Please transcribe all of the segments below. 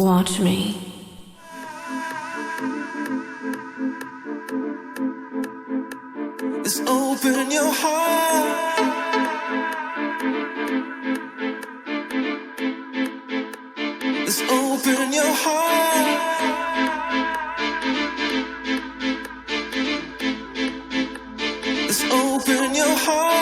Watch me. is open your heart. Is open your heart. Is open your heart.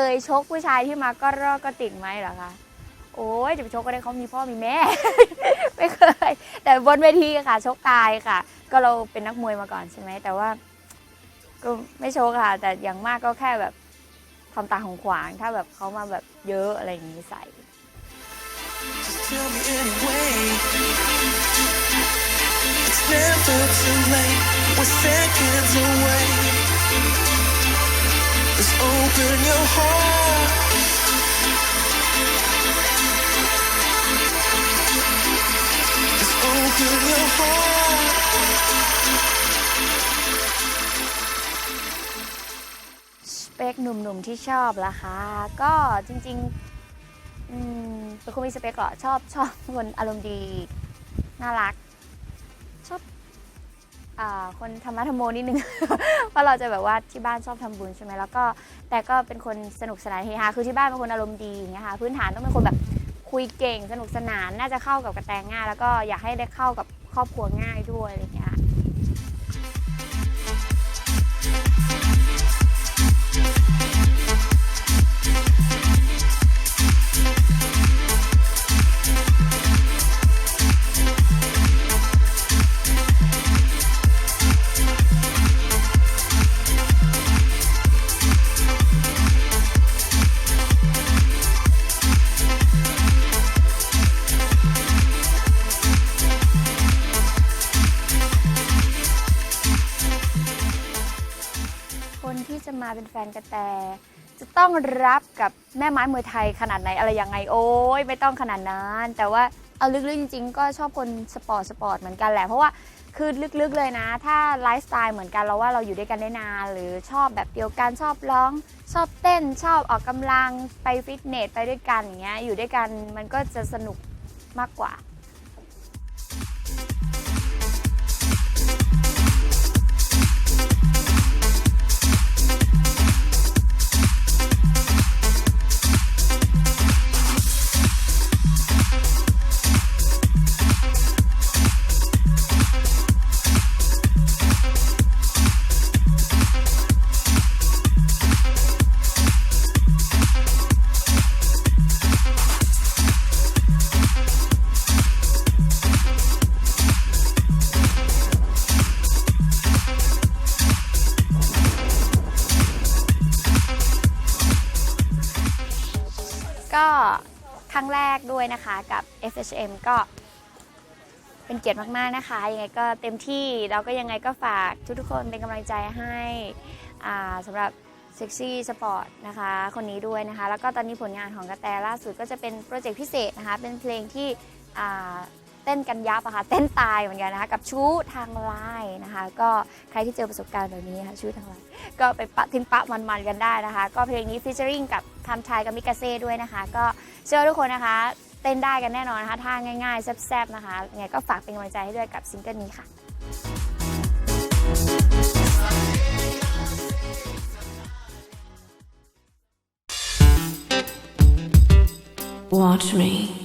เคยชกผู้ชายที่มาก็รอกก็ติ่งไหมเหรอคะโอ้ยจะไปชกก็ได้เขามีพ่อมีแม่ ไม่เคย แต่บนเวทีค่ะ ชกตายค่ะ ก็เราเป็นนักมวยมาก่อนใช่ไหมแต่ว่า ก็ไม่ชกค่ะ แต่อย่างมากก็แค่แบบทำตาของขวางถ้าแบบเขามาแบบเยอะอะไรอย่างนี้ใส่ It's never too late. We're seconds away. Just open your heart. Just open your heart. สเปคหนุ่มๆที่ชอบล่ะคะ ก็จริงๆอืมเป็นคนมีสเปคเหรอชอบชอบคนอารมณ์ดี น่ารัก คนธรรมะธรรมโมนิดนึง เพราะเราจะแบบว่าที่บ้านชอบทำบุญใช่ไหมแล้วก็แต่ก็เป็นคนสนุกสนานเฮฮาคือที่บ้านเป็นคนอารมณ์ดีอย่างเงี้ยค่ะพื้นฐานต้องเป็นคนแบบคุยเก่งสนุกสนานน่าจะเข้ากับกระแตงง่าย แล้วก็อยากให้ได้เข้ากับครอบครัวง่ายด้วยอะไรอย่างเงี้ย คนที่จะมาเป็นแฟนกระแต จะต้องรับกับแม่ไม้มวยไทยขนาดไหนอะไรยังไงโอ้ยไม่ต้องขนาดนั้น แต่ว่าเอาลึกๆจริง ๆ ก็ชอบคนสปอร์ตสปอร์ตเหมือนกันแหละเพราะว่าคือลึกๆเลยนะ ถ้าไลฟ์สไตล์เหมือนกันเราว่าเราอยู่ด้วยกันได้นาน หรือชอบแบบเดียวกันชอบร้อง ชอบเต้นชอบออกกำลังไปฟิตเนสไปด้วยกันอย่างเงี้ยอยู่ด้วยกันมันก็จะสนุกมากกว่า ก็ครั้งแรกด้วยนะคะกับ FHM ก็เป็นเกียรติมาก ๆ นะคะ ยังไงก็เต็มที่แล้วก็ยังไงก็ฝากทุกๆคนเป็นกำลังใจให้สำหรับเซ็กซี่สปอร์ตนะคะ คนนี้ด้วยนะคะ แล้วก็ตอนนี้ผลงานของกระแตล่าสุดก็จะเป็นโปรเจกต์พิเศษนะคะ เป็นเพลงที่ ต้นกันยับอะค่ะเต้นตายเหมือนกันนะคะกับชู้ทางไลน์นะคะก็ใครที่เจอประสบการณ์แบบนี้นะคะชู้ทางไลน์ก็ไปปะทิ้งปะมันๆกันได้นะคะ ก็เพลงนี้ฟิชเชอริงกับทำชายกับมิกาเซ่ด้วยนะคะ ก็เชื่อทุกคนนะคะ เต้นได้กันแน่นอนนะคะท่าง่ายๆ แซ่บๆนะคะยังไงก็ฝากเป็นกำลังใจให้ด้วยกับซิงเกิลนี้ค่ะ Watch me.